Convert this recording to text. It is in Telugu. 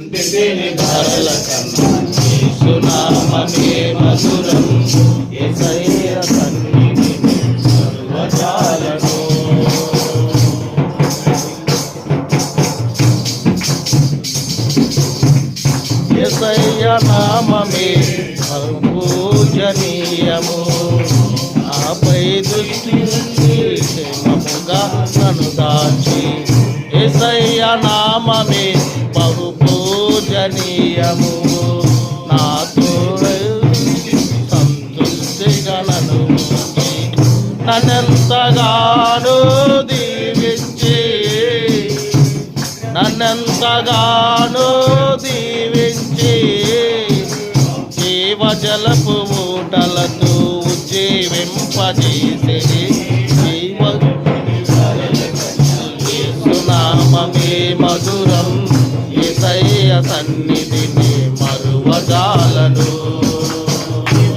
ధరల కన్నా యేసునామమే మధురం యేసయ్య సన్నిధిని సర్వజాలను యేసయ్య నామమే పూజనీయము ఆపై దృష్టి క్షేమముగా నన్ను దాచి యేసయ్య నామమే పూజనీయము నాతో సంతృప్తిగా నన్ను నన్నెంతగానో దీవించి. నన్నెంతగానో దీవించి. జీవజలపు ఊటలతో జీవ మధురం. సన్నిధిని